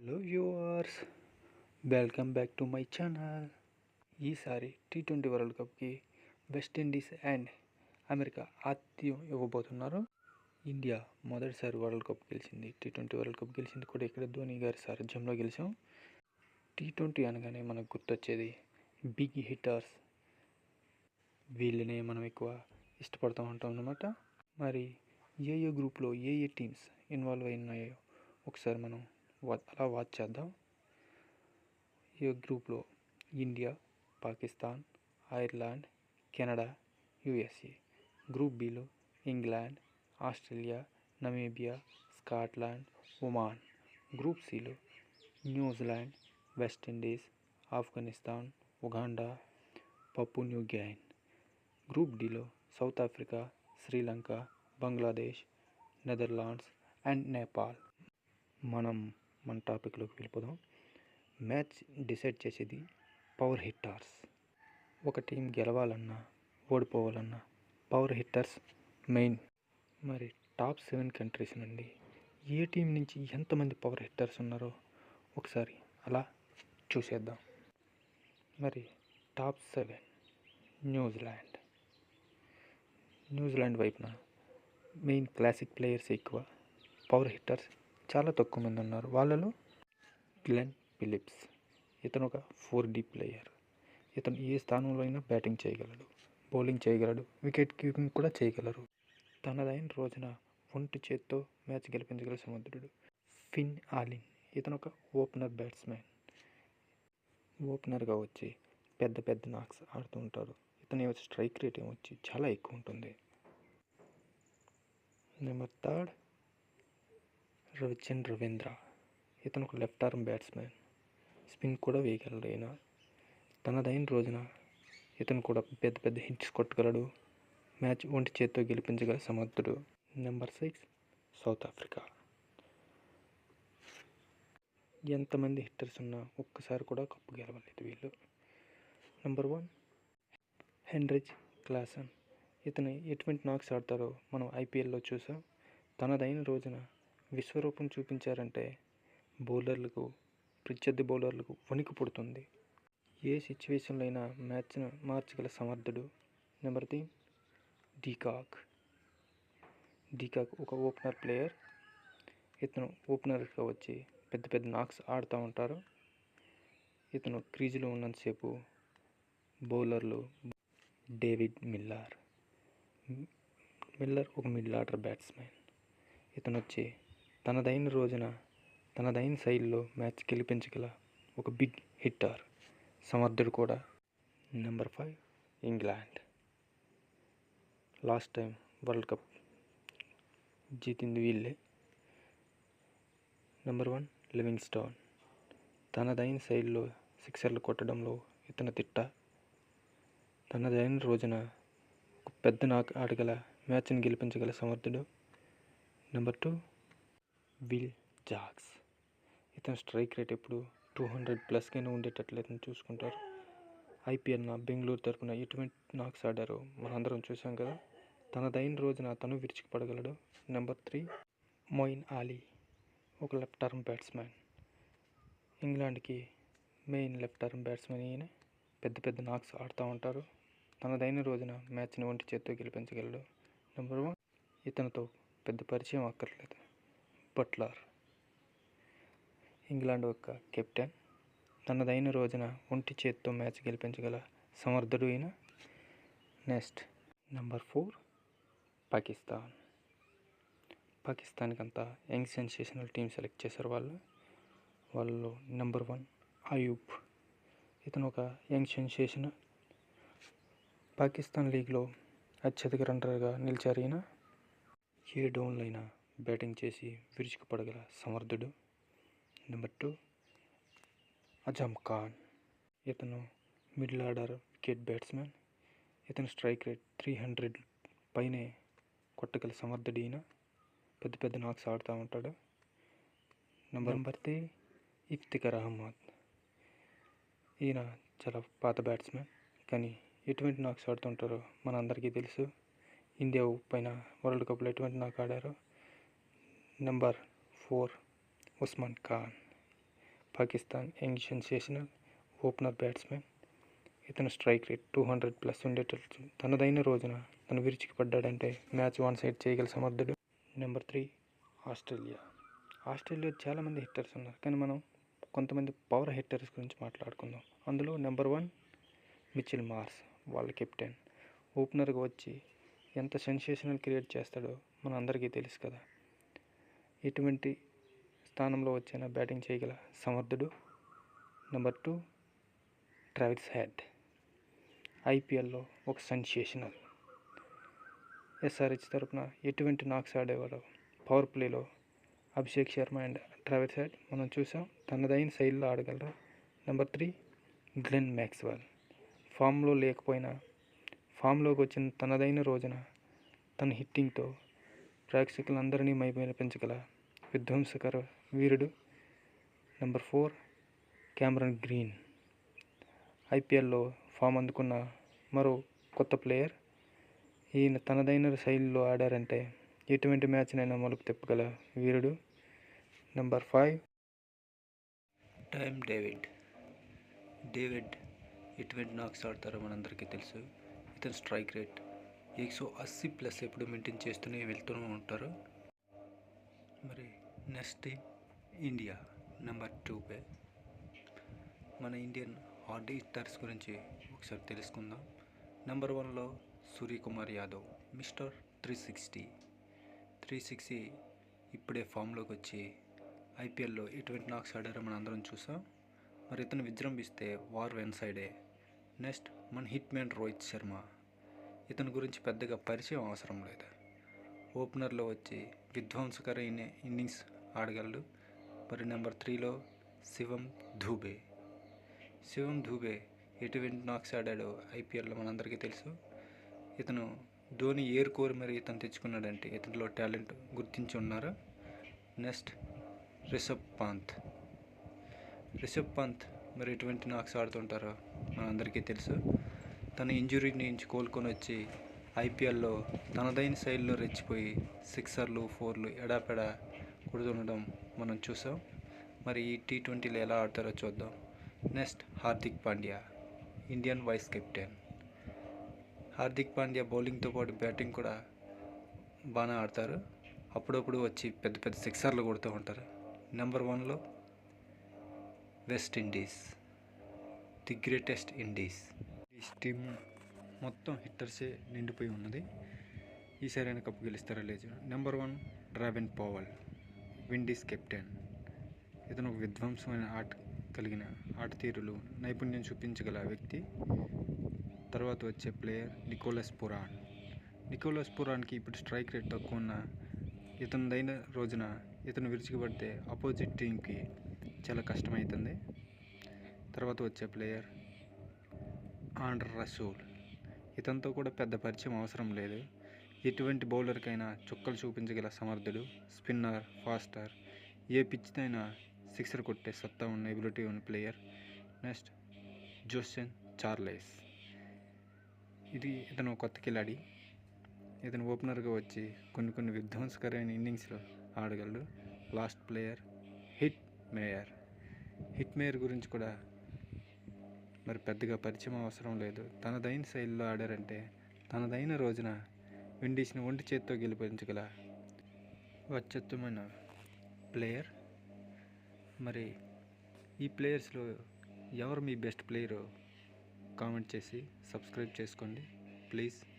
Hello viewers welcome back to my channel ఈసారి T twenty world కప్కి West Indies and America ఆతిథ్యం ఇవ్వబోతున్నారు. India మొదటిసారి వరల్డ్ కప్ గెలిచింది. టీ ట్వంటీ వరల్డ్ కప్ గెలిచింది కూడా ఇక్కడ ధోని గారి సారథ్యంలో గెలిచాం. టీ ట్వంటీ అనగానే మనకు గుర్తొచ్చేది బిగ్ హిట్టర్స్ వీళ్ళనే మనం ఎక్కువ ఇష్టపడుతూ ఉంటాం అన్నమాట. మరి ఏ ఏ గ్రూప్లో ఏ ఏ టీమ్స్ ఇన్వాల్వ్ అయి ఉన్నాయో ఒకసారి మనం అలా వాచ్ చేద్దాం. ఈ గ్రూప్లో India Pakistan Ireland Canada USA group below England Australia Namibia Scotland Oman group సిలో New Zealand West Indies Afghanistan Uganda పప్పు new group డిలో South Africa Sri Lanka Bangladesh Netherlands and Nepal. మనం మన టాపిక్లోకి వెళ్ళిపోదాం. మ్యాచ్ డిసైడ్ చేసేది power hitters. ఒక team గెలవాలన్నా ఓడిపోవాలన్నా పవర్ హిట్టర్స్ మెయిన్. మరి టాప్ సెవెన్ కంట్రీస్ నుండి ఏ టీం నుంచి ఎంతమంది పవర్ హిట్టర్స్ ఉన్నారో ఒకసారి అలా చూసేద్దాం. మరి top seven New Zealand New Zealand వైపున మెయిన్ క్లాసిక్ ప్లేయర్స్ ఎక్కువ పవర్ హిట్టర్స్ చాలా తక్కువ మంది ఉన్నారు. వాళ్ళలో గ్లెన్ ఫిలిప్స్. ఇతను ఒక ఫోర్ డీ ప్లేయర్. ఇతను ఏ స్థానంలో అయినా బ్యాటింగ్ చేయగలడు బౌలింగ్ చేయగలడు వికెట్ కీపింగ్ కూడా చేయగలరు. తనదైన రోజున ఒంటి చేత్తో మ్యాచ్ గెలిపించగల సముద్రుడు ఫిన్ ఆలిన్. ఇతను ఒక ఓపెనర్ బ్యాట్స్మెన్ ఓపెనర్గా వచ్చి పెద్ద పెద్ద నాక్స్ ఆడుతూ ఉంటారు. ఇతని స్ట్రైక్ రేట్ ఏమొచ్చి చాలా ఎక్కువ ఉంటుంది. నెంబర్ థర్డ్ రవిచంద్ర రవీంద్ర ఇతను ఒక లెఫ్ట్ ఆర్మ్ బ్యాట్స్మెన్ స్పిన్ కూడా వేయగలడు ఈయన. తనదైన రోజున ఇతను కూడా పెద్ద పెద్ద హిట్స్ కొట్టగలడు. మ్యాచ్ ఒంటి చేత్తో గెలిపించగల సమర్థుడు. నెంబర్ సిక్స్ సౌత్ ఆఫ్రికా ఎంతమంది హిట్టర్స్ ఉన్నా ఒక్కసారి కూడా కప్పు గెలవలేదు వీళ్ళు. నెంబర్ వన్ హెన్రిచ్ క్లాసన్ ఇతను ఎటువంటి నాక్స్ ఆడతారో మనం ఐపీఎల్లో చూసాం. తనదైన రోజున విశ్వరూపం చూపించారంటే బౌలర్లకు ప్రత్యర్థి బౌలర్లకు వణికి పుడుతుంది. ఏ సిచ్యువేషన్లో అయినా మ్యాచ్ను మార్చగల సమర్థుడు number three de Kock. De Kock ఒక ఓపెనర్ ప్లేయర్. ఇతను ఓపెనర్గా వచ్చి పెద్ద పెద్ద నాక్స్ ఆడుతూ ఉంటారు. ఇతను క్రీజులో ఉన్నంతసేపు బౌలర్లు డేవిడ్ మిల్లార్. మిల్లర్ ఒక మిడిల్ ఆర్డర్ బ్యాట్స్మెన్ ఇతను వచ్చి తనదైన రోజున తనదైన శైలిలో మ్యాచ్ గెలిపించగల ఒక బిగ్ హిట్టర్ సమర్థుడు కూడా number five England. Last time world cup జీతింది వీళ్ళే. నెంబర్ వన్ లివింగ్ స్టోన్ తనదైన శైలిలో సిక్సర్లు కొట్టడంలో ఇతను తిట్ట. తనదైన రోజున ఒక పెద్ద నాకు ఆడగల మ్యాచ్ని గెలిపించగల సమర్థుడు నెంబర్ టూ విల్ జాక్స్. ఇతని స్ట్రైక్ రేట్ ఎప్పుడు టూ హండ్రెడ్ ప్లస్కైనా ఉండేటట్లు ఇతను చూసుకుంటారు. ఐపీఎల్ నా బెంగళూరు తరఫున ఎటువంటి నాక్స్ ఆడారో మనందరం చూసాం కదా. తనదైన రోజున తను విరుచుకుపడగలడు. నెంబర్ త్రీ మొయిన్ ఆలీ ఒక లెఫ్ట్ టర్మ్ బ్యాట్స్మెన్ ఇంగ్లాండ్కి మెయిన్ లెఫ్ట్ టర్మ్ బ్యాట్స్మెన్ ఈయన. పెద్ద పెద్ద నాక్స్ ఆడుతూ ఉంటారు. తనదైన రోజున మ్యాచ్ని ఒంటి చేత్తో గెలిపించగలడు. నెంబర్ వన్ ఇతనితో పెద్ద పరిచయం అక్కర్లేదు. బట్లర్. ఇంగ్లాండ్ యొక్క కెప్టెన్. తనదైన రోజున ఒంటి చేత్తో మ్యాచ్ గెలిపించగల సమర్థుడు అయిన నెక్స్ట్ నెంబర్ ఫోర్ పాకిస్తాన్. పాకిస్తాన్కి అంతా యంగ్ సెన్సేషనల్ టీం సెలెక్ట్ చేశారు వాళ్ళు వాళ్ళు నెంబర్ వన్ అయూబ్. ఇతను ఒక యంగ్ సెన్సేషన్ పాకిస్తాన్ లీగ్లో అత్యధిక రన్నర్గా నిలిచారు ఈయన. ఏ డౌన్లైనా బ్యాటింగ్ చేసి విరుచుకుపడగల సమర్థుడు నెంబర్ టూ అజమ్ ఖాన్. ఇతను మిడిల్ ఆర్డర్ వికెట్ బ్యాట్స్మెన్ ఇతను స్ట్రైక్ రేట్ త్రీ హండ్రెడ్ పైనే కొట్టగల సమర్థుడు ఈయన. పెద్ద పెద్ద నాక్స్ ఆడుతూ ఉంటాడు. Number number three Iftikhar Ahmed. ఈయన చాలా పాత బ్యాట్స్మెన్ కానీ ఎటువంటి నాక్స్ ఆడుతుంటారో మన అందరికీ తెలుసు. ఇండియా పైన వరల్డ్ కప్లో ఎటువంటి knock ఆడారో number four Usman Khan Pakistan young sensational opener batsmen ఇతను strike rate two hundred plus ఉండేటట్లు తనదైన రోజున తను విరుచుకుపడ్డాడంటే మ్యాచ్ వన్ సైడ్ చేయగల సమర్థుడు నెంబర్ త్రీ ఆస్ట్రేలియా ఆస్ట్రేలియా చాలామంది హిట్టర్స్ ఉన్నారు. కానీ మనం కొంతమంది పవర్ హిట్టర్స్ గురించి మాట్లాడుకుందాం. అందులో నెంబర్ వన్ మిచిల్ మార్స్ వాళ్ళ కెప్టెన్ ఓపెనర్గా వచ్చి ఎంత సెన్సేషనల్ క్రియేట్ చేస్తాడో మన అందరికీ తెలుసు కదా. ఎటువంటి స్థానంలో వచ్చైనా బ్యాటింగ్ చేయగల సమర్థుడు నెంబర్ టూ ట్రావిస్ హెడ్. ఐపీఎల్లో ఒక సెన్సేషనల్. ఎస్ఆర్హెచ్ తరపున ఎటువంటి నాక్స్ ఆడేవాడు పవర్ ప్లేలో Abhishek Sharma and Travis Head మనం చూసాం. తనదైన శైలిలో ఆడగలరు నెంబర్ త్రీ గ్లెన్ మ్యాక్స్వెల్. ఫామ్లో లేకపోయినా ఫామ్లోకి వచ్చిన తనదైన రోజున తన హిట్టింగ్తో ప్రేక్షకులందరినీ మైమరిపించగల విధ్వంసకర వీరుడు నెంబర్ ఫోర్ క్యామరన్ గ్రీన్. ఐపీఎల్లో ఫామ్ అందుకున్న మరో కొత్త ప్లేయర్. ఈయన తనదైన శైలిలో ఆడారంటే ఎటువంటి మ్యాచ్నైనా మలుపు తిప్పగల వీరుడు number five. Tim David. David ఎటువంటి నాక్స్ ఆడతారో మనందరికీ తెలుసు. ఇతని స్ట్రైక్ రేట్ ఎక్సో అస్సీ ప్లస్ ఎప్పుడు మెయింటైన్ చేస్తూనే వెళ్తూనే ఉంటారు. మరి నెక్స్ట్ ఇండియా నెంబర్ టూ పే. మన ఇండియన్ హార్డ్ హిట్టర్స్ గురించి ఒకసారి తెలుసుకుందాం. నెంబర్ వన్లో Suryakumar Yadav mister three sixty. Three sixty ఇప్పుడే ఫామ్లోకి వచ్చి ఐపీఎల్లో ఎటువంటి నాక్స్ ఆడారో మనం అందరం చూసాం. మరి ఇతను విజృంభిస్తే వార్ వెన్ సైడే నెక్స్ట్ మన హిట్ మ్యాన్ రోహిత్ శర్మ. ఇతని గురించి పెద్దగా పరిచయం అవసరం లేదు. ఓపెనర్లో వచ్చి విధ్వంసకరైన ఇన్నింగ్స్ ఆడగలడు. మరి నెంబర్ త్రీలో శివం ధూబే. శివం ధూబే ఎటువంటి నాక్స్ ఆడాడో ఐపీఎల్లో మనందరికీ తెలుసు. ఇతను ధోని ఏర్ కోరి మరి ఇతను తెచ్చుకున్నాడంటే ఇతనిలో టాలెంట్ గుర్తించి ఉన్నారు? నెక్స్ట్ రిషబ్ పంత్. రిషబ్ పంత్ మరి ఎటువంటి నాక్స్ ఆడుతుంటారో మనందరికీ తెలుసు. తన ఇంజురీ నుంచి కోలుకొని వచ్చి ఐపీఎల్లో తనదైన శైలిలో రెచ్చిపోయి సిక్సర్లు ఫోర్లు ఎడాపెడా కొడుతుండడం మనం చూసాం. మరి ఈ టీ ట్వంటీలో ఎలా ఆడతారో చూద్దాం. Next Hardik Pandya Indian vice captain. Hardik Pandya బౌలింగ్తో పాటు బ్యాటింగ్ కూడా బాగానే ఆడతారు. అప్పుడప్పుడు వచ్చి పెద్ద పెద్ద సిక్సర్లు కొడుతూ ఉంటారు. నెంబర్ వన్లో West Indies the greatest Indies. ఈ టీమ్ మొత్తం హిట్టర్సే నిండిపోయి ఉన్నది. ఈసారి అయినా కప్పు గెలుస్తారా లేదు. Number one Rovman Powell Windies captain ఇతను ఒక విధ్వంసమైన ఆట కలిగిన ఆట తీరులు నైపుణ్యం చూపించగల వ్యక్తి. తర్వాత వచ్చే ప్లేయర్ నికోలస్ పురాన్ నికోలస్ పురాన్కి ఇప్పుడు స్ట్రైక్ రేట్ తక్కువ ఉన్న ఇతనిదైన రోజున ఇతను విరుచుకుపడితే అపోజిట్ టీంకి చాలా కష్టమవుతుంది తర్వాత వచ్చే ప్లేయర్ ఆండ్ర రసూల్. ఇతనితో కూడా పెద్ద పరిచయం అవసరం లేదు. ఎటువంటి బౌలర్కైనా చుక్కలు చూపించగల సమర్థుడు స్పిన్నర్ ఫాస్టర్. ఏ పిచ్చిదైనా సిక్సర్ కొట్టే సత్తా ఉన్న ఎబిలిటీ ఉన్న ప్లేయర్. Next జోసెన్ Charles. ఇది ఇతను కొత్త కిలాడి. ఇతను ఓపెనర్గా వచ్చి కొన్ని కొన్ని విధ్వంసకరమైన ఇన్నింగ్స్లో ఆడగలడు. Last player Hetmyer Hetmyer గురించి కూడా మరి పెద్దగా పరిచయం అవసరం లేదు. తనదైన శైలిలో ఆడారంటే తనదైన రోజున విండీస్ని ఒంటి చేత్తో గెలిపించగల వచ్చత్వమైన ప్లేయర్. మరి ఈ ప్లేయర్స్లో ఎవరు మీ బెస్ట్ ప్లేయరు కామెంట్ చేసి సబ్స్క్రైబ్ చేసుకోండి. ప్లీజ్.